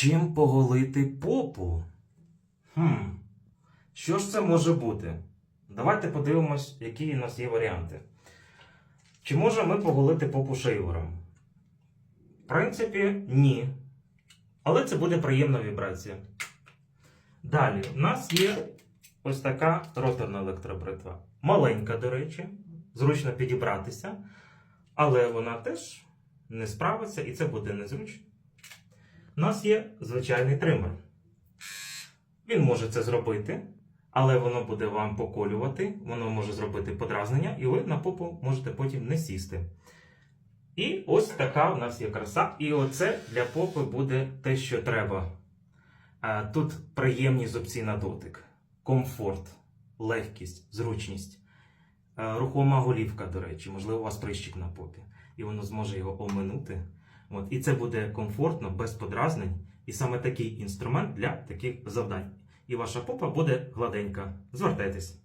Чим поголити попу? Хм. Що ж це може бути? Давайте подивимось, які у нас є варіанти. Чи можемо ми поголити попу шейвером? В принципі, ні. Але це буде приємна вібрація. Далі, у нас є ось така роторна електробритва. Маленька, до речі, зручно підібратися, але вона теж не справиться і це буде незручно. У нас є звичайний тример. Він може це зробити, але воно буде вам поколювати, воно може зробити подразнення, і ви на попу можете потім не сісти. І ось така у нас є краса. І оце для попи буде те, що треба. Тут приємні зубці на дотик, комфорт, легкість, зручність. Рухома голівка, до речі, можливо, у вас прищик на попі, і воно зможе його оминути. От, і це буде комфортно, без подразнень. І саме такий інструмент для таких завдань. І ваша попа буде гладенька. Звертайтесь.